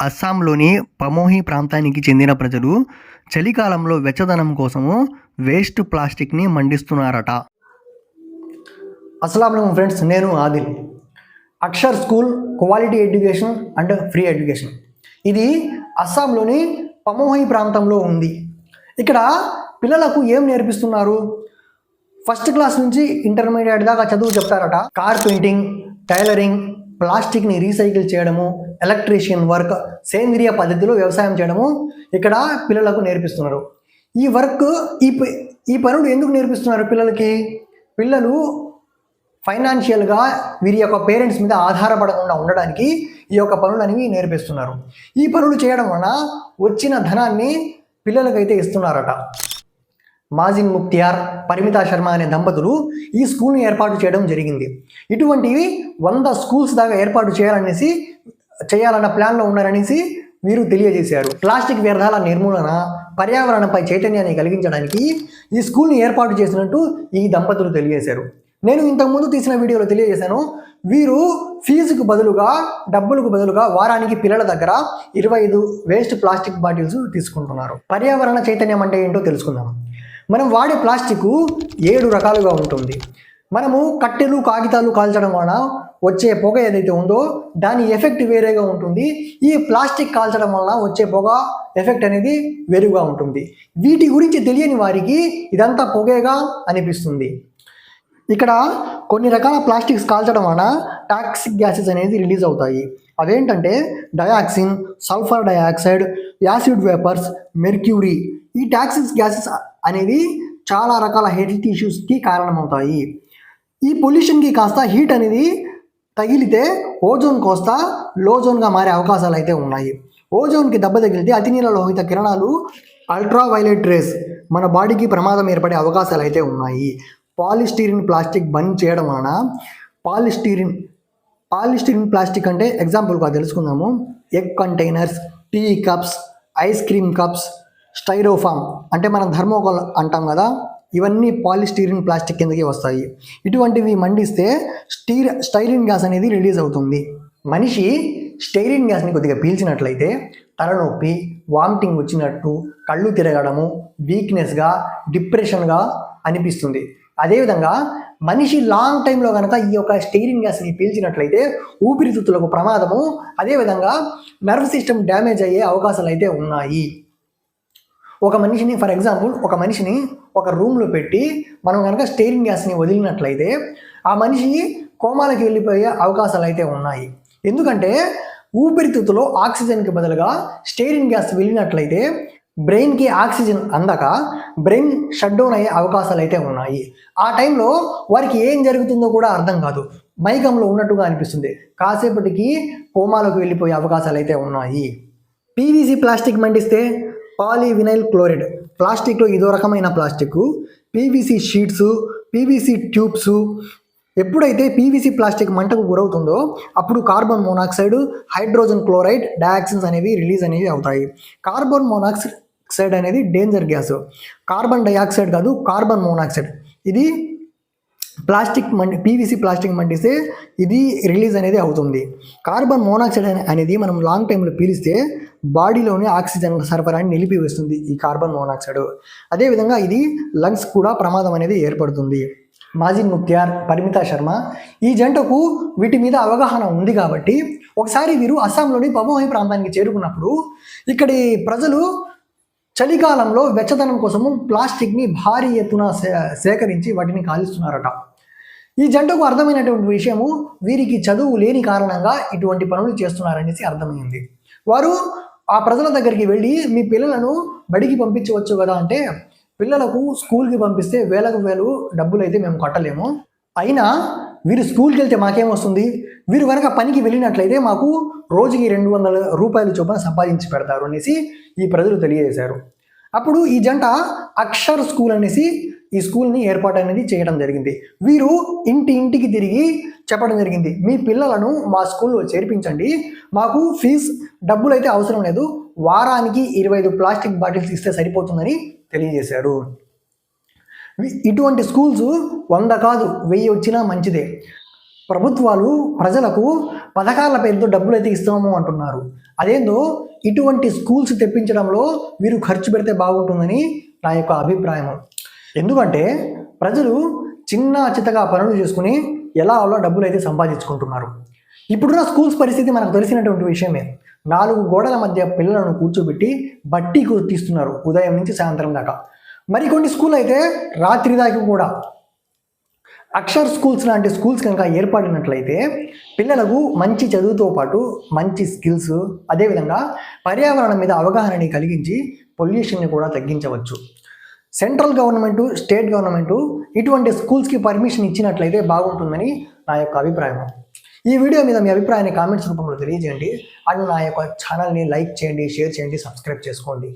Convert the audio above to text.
అస్సాంలోని పమోహి ప్రాంతానికి చెందిన ప్రజలు చలికాలంలో వెచ్చదనం కోసము వేస్ట్ ప్లాస్టిక్ని మండిస్తున్నారట. అస్సలం ఫ్రెండ్స్ నేను Adil. Akshar school quality education and free education. ఇది అస్సాంలోని పమోహి ప్రాంతంలో ఉంది. ఇక్కడ పిల్లలకు ఏం నేర్పిస్తున్నారు? ఫస్ట్ క్లాస్ నుంచి ఇంటర్మీడియట్ దాకా చదువు చెప్తారట. కార్ పెయింటింగ్ టైలరింగ్ ప్లాస్టిక్ని రీసైకిల్ చేయడము ఎలక్ట్రీషియన్ వర్క్ సేంద్రియ పద్ధతిలో వ్యవసాయం చేయడము ఇక్కడ పిల్లలకు నేర్పిస్తున్నారు. ఈ వర్క్ ఈ ఈ పనులు ఎందుకు నేర్పిస్తున్నారు పిల్లలకి? పిల్లలు ఫైనాన్షియల్గా వీరి యొక్క పేరెంట్స్ మీద ఆధారపడకుండా ఉండడానికి ఈ యొక్క పనులు అనేవి నేర్పిస్తున్నారు. ఈ పనులు చేయడం వలన వచ్చిన ధనాన్ని పిల్లలకైతే ఇస్తున్నారట. మాజిన్ ముక్తియార్ పరిమితా శర్మ అనే దంపతులు ఈ స్కూల్ని ఏర్పాటు చేయడం జరిగింది. ఇటువంటివి వంద స్కూల్స్ దాకా ఏర్పాటు చేయాలనేసి చేయాలన్న ప్లాన్లో ఉన్నారనేసి వీరు తెలియజేశారు. ప్లాస్టిక్ వ్యర్థాల నిర్మూలన పర్యావరణంపై చైతన్యాన్ని కలిగించడానికి ఈ స్కూల్ని ఏర్పాటు చేసినట్టు ఈ దంపతులు తెలియజేశారు. నేను ఇంతకుముందు తీసిన వీడియోలో తెలియజేశాను వీరు ఫీజుకు బదులుగా డబ్బులకు బదులుగా వారానికి పిల్లల దగ్గర ఇరవై ఐదు వేస్ట్ ప్లాస్టిక్ బాటిల్స్ తీసుకుంటున్నారు. పర్యావరణ చైతన్యం అంటే ఏంటో తెలుసుకుందాం. మనం వాడే ప్లాస్టిక్ ఏడు రకాలుగా ఉంటుంది. మనము కట్టెలు కాగితాలు కాల్చడం వలన వచ్చే పొగ ఏదైతే ఉందో దాని ఎఫెక్ట్ వేరేగా ఉంటుంది. ఈ ప్లాస్టిక్ కాల్చడం వలన వచ్చే పొగ ఎఫెక్ట్ అనేది వేరుగా ఉంటుంది. వీటి గురించి తెలియని వారికి ఇదంతా పొగేగా అనిపిస్తుంది. ఇక్కడ కొన్ని రకాల ప్లాస్టిక్స్ కాల్చడం వలన టాక్సిక్ గ్యాసెస్ అనేది రిలీజ్ అవుతాయి. అవేంటంటే dioxin sulphur dioxide acid vapours mercury ఈ టాక్సిక్ గ్యాసెస్ అనేవి చాలా రకాల హెల్త్ ఇష్యూస్కి కారణమవుతాయి. ఈ పొల్యూషన్కి కాస్త హీట్ అనేది తగిలితే ఓజోన్ కోస్త లోజోన్గా మారే అవకాశాలు అయితే ఉన్నాయి. ఓజోన్కి దెబ్బ తగిలితే అతినీల లోహిత కిరణాలు అల్ట్రా వైలెట్ రేస్ మన బాడీకి ప్రమాదం ఏర్పడే అవకాశాలు అయితే ఉన్నాయి. పాలిస్టీరిన్ ప్లాస్టిక్ బంద్ చేయడం వలన పాలిస్టీరిన్ పాలిస్టీరిన్ ప్లాస్టిక్ అంటే ఎగ్జాంపుల్గా తెలుసుకుందాము. Egg containers tea cups ice cream cups styrofoam అంటే మనం థర్మోకోల్ అంటాం కదా ఇవన్నీ పాలిస్టీరిన్ ప్లాస్టిక్ కిందకి వస్తాయి. ఇటువంటివి మండిస్తే స్టీర్ స్టైరిన్ గ్యాస్ అనేది రిలీజ్ అవుతుంది. మనిషి స్టైరిన్ గ్యాస్ని కొద్దిగా పీల్చినట్లయితే తలనొప్పి వామిటింగ్ వచ్చినట్టు కళ్ళు తిరగడము వీక్నెస్గా డిప్రెషన్గా అనిపిస్తుంది. అదేవిధంగా మనిషి లాంగ్ టైంలో కనుక ఈ యొక్క స్టీరింగ్ గ్యాస్ని పీల్చినట్లయితే ఊపిరితిత్తులకు ప్రమాదము అదేవిధంగా నర్వ్ సిస్టమ్ డ్యామేజ్ అయ్యే అవకాశాలు అయితే ఉన్నాయి. ఒక మనిషిని ఫర్ ఎగ్జాంపుల్ ఒక మనిషిని ఒక రూమ్లో పెట్టి మనం కనుక స్టీరింగ్ గ్యాస్ని వదిలినట్లయితే ఆ మనిషి కోమాలకి వెళ్ళిపోయే అవకాశాలు అయితే ఉన్నాయి. ఎందుకంటే ఊపిరితిత్తులో ఆక్సిజన్కి బదులుగా స్టెయిరింగ్ గ్యాస్ వెళ్ళినట్లయితే బ్రెయిన్కి ఆక్సిజన్ అందక బ్రెయిన్ షట్ డౌన్ అయ్యే అవకాశాలు అయితే ఉన్నాయి. ఆ టైంలో వారికి ఏం జరుగుతుందో కూడా అర్థం కాదు. మైకంలో ఉన్నట్టుగా అనిపిస్తుంది. కాసేపటికి కోమాలకు వెళ్ళిపోయే అవకాశాలు అయితే ఉన్నాయి. పీవీసీ ప్లాస్టిక్ మండిస్తే పాలీవినైల్ క్లోరైడ్. ప్లాస్టిక్లో ఇదో రకమైన plastic PVC sheets PVC tubes ఎప్పుడైతే పీవీసీ ప్లాస్టిక్ మంటకు గురవుతుందో అప్పుడు carbon monoxide hydrogen chloride dioxins అనేవి రిలీజ్ అనేవి అవుతాయి. కార్బన్ మోనాక్సైడ్ ఆక్సైడ్ అనేది డేంజర్ గ్యాస్ కార్బన్ డైఆక్సైడ్ కాదు కార్బన్ మోనాక్సైడ్ ఇది ప్లాస్టిక్ మండి పీవీసీ ప్లాస్టిక్ మండిస్తే ఇది రిలీజ్ అనేది అవుతుంది. కార్బన్ మోనాక్సైడ్ అనేది మనం లాంగ్ టైంలో పీలిస్తే బాడీలోని ఆక్సిజన్ సరఫరాని నిలిపివేస్తుంది ఈ కార్బన్ మోనాక్సైడ్ అదేవిధంగా ఇది లంగ్స్ కూడా ప్రమాదం అనేది ఏర్పడుతుంది. మాజీ ముఖ్యార్ పరిమితా శర్మ ఈ జంటకు వీటి మీద అవగాహన ఉంది కాబట్టి ఒకసారి వీరు అస్సాంలోని పమోహి ప్రాంతానికి చేరుకున్నప్పుడు ఇక్కడి ప్రజలు చలికాలంలో వెచ్చదనం కోసము ప్లాస్టిక్ని భారీ ఎత్తున సేకరించి వాటిని కాలుస్తున్నారట ఈ జంటకు అర్థమైనటువంటి విషయము వీరికి చదువు లేని కారణంగా ఇటువంటి పనులు చేస్తున్నారనేసి అర్థమైంది. వారు ఆ ప్రజల దగ్గరికి వెళ్ళి మీ పిల్లలను బడికి పంపించవచ్చు కదా అంటే పిల్లలకు స్కూల్కి పంపిస్తే వేలకు వేలు డబ్బులు అయితే మేము కట్టలేము. అయినా వీరు స్కూల్కి వెళ్తే మాకేమొస్తుంది? వీరు కనుక పనికి వెళ్ళినట్లయితే మాకు రోజుకి రెండు వందల రూపాయల చొప్పున సంపాదించి పెడతారు అనేసి ఈ ప్రజలు తెలియజేశారు. అప్పుడు ఈ జంట అక్షర్ స్కూల్ అనేసి ఈ స్కూల్ని ఏర్పాటు అనేది చేయడం జరిగింది. వీరు ఇంటి ఇంటికి తిరిగి చెప్పడం జరిగింది. మీ పిల్లలను మా స్కూల్లో చేర్పించండి. మాకు ఫీజు డబ్బులు అయితే అవసరం లేదు. వారానికి ఇరవై ఐదు ప్లాస్టిక్ బాటిల్స్ ఇస్తే సరిపోతుందని తెలియజేశారు. ఇటువంటి స్కూల్స్ వంద కాదు వెయ్యి వచ్చినా మంచిదే. ప్రభుత్వాలు ప్రజలకు పథకాల పేరుతో డబ్బులు అయితే ఇస్తాము అంటున్నారు. అదేందో ఇటువంటి స్కూల్స్ తెప్పించడంలో వీరు ఖర్చు పెడితే బాగుంటుందని నా యొక్క అభిప్రాయం. ఎందుకంటే ప్రజలు చిన్న చితగా పనులు చేసుకుని ఎలా అలా డబ్బులు అయితే సంపాదించుకుంటున్నారు. ఇప్పుడున్న స్కూల్స్ పరిస్థితి మనకు తెలిసినటువంటి విషయమే. నాలుగు గోడల మధ్య పిల్లలను కూర్చోబెట్టి బట్టి తీస్తున్నారు ఉదయం నుంచి సాయంత్రం దాకా. మరికొన్ని స్కూల్ అయితే రాత్రి దాకా కూడా. అక్షర్ స్కూల్స్ లాంటి స్కూల్స్ కనుక ఏర్పడినట్లయితే పిల్లలకు మంచి చదువుతో పాటు మంచి స్కిల్స్ అదేవిధంగా పర్యావరణం మీద అవగాహనని కలిగించి పొల్యూషన్ని కూడా తగ్గించవచ్చు. సెంట్రల్ గవర్నమెంట్ స్టేట్ గవర్నమెంట్ ఇటువంటి స్కూల్స్కి పర్మిషన్ ఇచ్చినట్లయితే బాగుంటుందని నా యొక్క అభిప్రాయం. ఈ వీడియో మీద మీ అభిప్రాయాన్ని కామెంట్స్ రూపంలో తెలియజేయండి. అండ్ నా యొక్క ఛానల్ని లైక్ చేయండి షేర్ చేయండి సబ్స్క్రైబ్ చేసుకోండి.